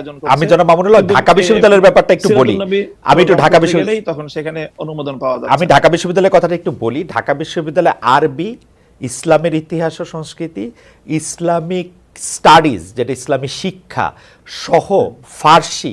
আয়োজন করছে। আমি জনাব মামুনুল ঢাকা বিশ্ববিদ্যালয়ের ব্যাপারটা একটু বলি। আমি একটু ঢাকা বিশ্ববিদ্যালয় তখন সেখানে অনুমোদন পাওয়া যাবে আমি ঢাকা বিশ্ববিদ্যালয়ের কথাটা একটু বলি। ঢাকা বিশ্ববিদ্যালয়ে আরবি ইসলামের ইতিহাস ও সংস্কৃতি ইসলামিক স্টাডিজ যেটা ইসলামী শিক্ষা সহ ফার্সি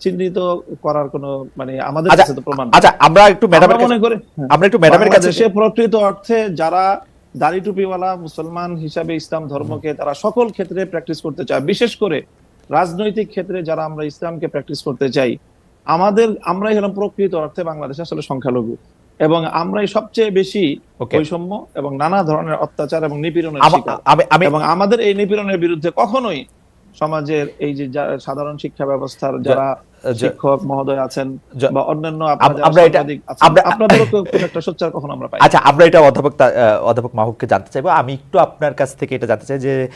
চিহ্নিত করার কোনো মানে আমাদের আচ্ছা, কাছে তো প্রমাণ আচ্ছা আমরা একটু ম্যাডামের কাছে আমরা একটু ম্যাডামের কাছে বাংলাদেশে প্রকৃত অর্থে যারা দাড়ি টুপিওয়ালা মুসলমান হিসাবে ইসলাম ধর্মকে তারা সকল ক্ষেত্রে প্র্যাকটিস করতে চায়। বিশেষ করে রাজনৈতিক ক্ষেত্রে যারা আমরা ইসলামকে প্র্যাকটিস করতে চাই আমাদের আমরাই হলাম প্রকৃত অর্থে বাংলাদেশে আসলে সংখ্যালঘু। এবং আমরাই সবচেয়ে বেশি বৈষম্য এবং নানা ধরনের অত্যাচার এবং নিপীড়নের শিকার। এবং আমাদের এই নিপীড়নের বিরুদ্ধে কখনোই সমাজের এই যে সাধারণ শিক্ষা ব্যবস্থার যারা শিক্ষক মহোদয় আছেন বা অন্যান্য আমরা এটা- আপনাদেরও খুব একটা সোচ্চার কখনো আমরা পাই আচ্ছা আমরা এটা অধ্যাপক অধ্যাপক মাহবুবকে জানতে চাইব। আমি একটু আপনার কাছ থেকে এটা জানতে চাই যে আহ,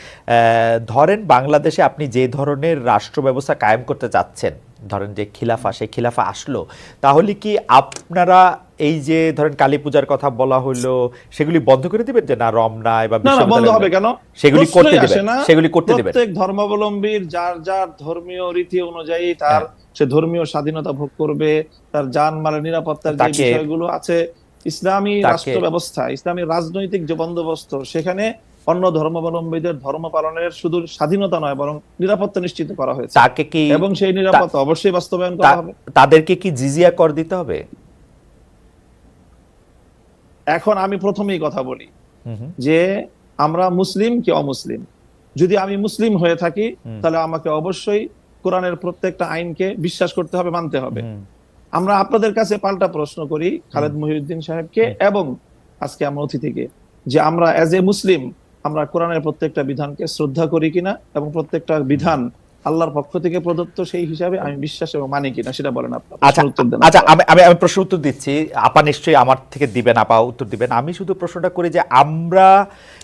ধরেন বাংলাদেশে আপনি যে ধরনের রাষ্ট্র ব্যবস্থা কায়েম করতে চাচ্ছেন ধরেন যে খিলাফা সেই খিলাফা আসলো তাহলে কি আপনারা এই যে ধরেন কালী পূজার কথা বলা হলো সেগুলি বন্ধ করে দিবেন যে না রমনায় বা বন্ধ হবে কেন? সেগুলি করতে দিবেন সেগুলি করতে দিবেন। প্রত্যেক ধর্মাবলম্বীর যার যার ধর্মীয় রীতি অনুযায়ী তার সে ধর্মীয় স্বাধীনতা ভোগ করবে তার যান মালের নিরাপত্তার যে বিষয়গুলো আছে ইসলামী রাষ্ট্র ব্যবস্থা ইসলামী রাজনৈতিক যে বন্দোবস্ত সেখানে অন্য ধর্মাবলম্বীদের ধর্ম পালনের শুধু স্বাধীনতা নয় বরং নিরাপত্তা নিশ্চিত করা হয়েছে। তাকে কি এবং সেই নিরাপত্তা অবশ্যই বাস্তবায়ন করা হবে। তাদেরকে কি জিজিয়া কর দিতে হবে? এখন আমি প্রথমেই কথা বলি যে আমরা মুসলিম কি অমুসলিম? যদি আমি মুসলিম হয়ে থাকি তাহলে আমাকে অবশ্যই কোরআনের প্রত্যেকটা আইনকে বিশ্বাস করতে হবে মানতে হবে। আমরা আপনাদের কাছে পাল্টা প্রশ্ন করি খালেদ মহিউদ্দিন সাহেবকে এবং আজকে আমরা অতিথিকে যে আমরা অ্যাজ এ মুসলিম আমরা কোরআনের প্রত্যেকটা বিধানকে শ্রদ্ধা করি কিনা এবং প্রত্যেকটা বিধান আল্লাহর পক্ষ থেকে প্রদত্ত সেই হিসাবে আমি বিশ্বাস এবং মানি কিনা সেটা বলেন আপনার আচ্ছা উত্তর দেন। আচ্ছা আমি আমি আমি প্রশ্ন উত্তর দিচ্ছি। আপা নিশ্চয়ই আমার থেকে দিবেন আপা উত্তর দিবেন। আমি শুধু প্রশ্নটা করি যে আমরা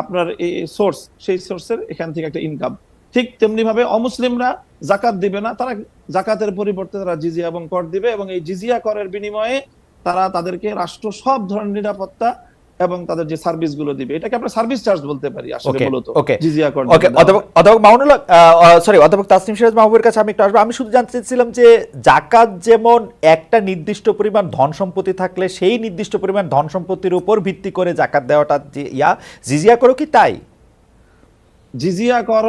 আপনার এই সোর্স সেই সোর্সের এখান থেকে একটা ইনকাম ঠিক তেমনি ভাবে অমুসলিমরা জাকাত দিবে না, তারা জাকাতের পরিবর্তে তারা জিজিয়া এবং কর দিবে এবং এই জিজিয়া করের বিনিময়ে তারা তাদেরকে রাষ্ট্র সব ধরনের নিরাপত্তা এবং তাদের যে সার্ভিসগুলো দিবে এটাকে আমরা সার্ভিস চার্জ বলতে পারি আসলে মূলত জিজিয়া কর ওকে অধ্যাপক মামুনুল সরি অধ্যাপক তাসনিম সিরাজ মাহবুবের কাছে আমি একটু আসব। আমি শুধু জানতে চাইছিলাম যে জাকাত যেমন একটা নির্দিষ্ট পরিমাণ ধন সম্পত্তি থাকলে সেই নির্দিষ্ট পরিমাণ ধন সম্পত্তির উপর ভিত্তি করে জাকাত দেওয়াটা যে ইয়া জিজিয়া করো কি তাই? জিজিয়া কর